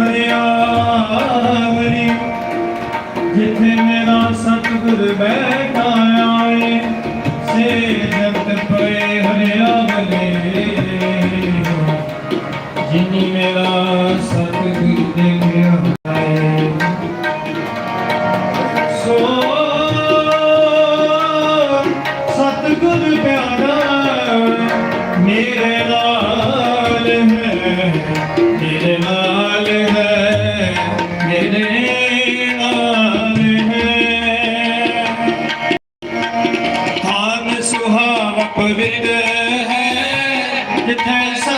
ਹਰਿਆਵਰੀ ਜਿੱਥੇ ਮੇਰਾ ਸਤਿਗੁਰ ਬੈਠਾ ਆਏ ਸੇ ਜਗਤ ਪਏ ਹਰਿਆਵਰੀ ਜਿਨੀ ਸੁਹਾਵ ਪਵਿੱਤ ਹੈ ਜਿੱਥੇ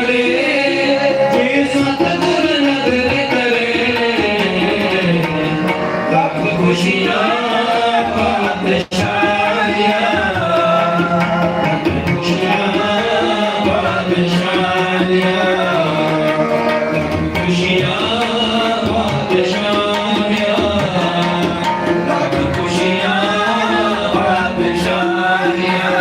Amém.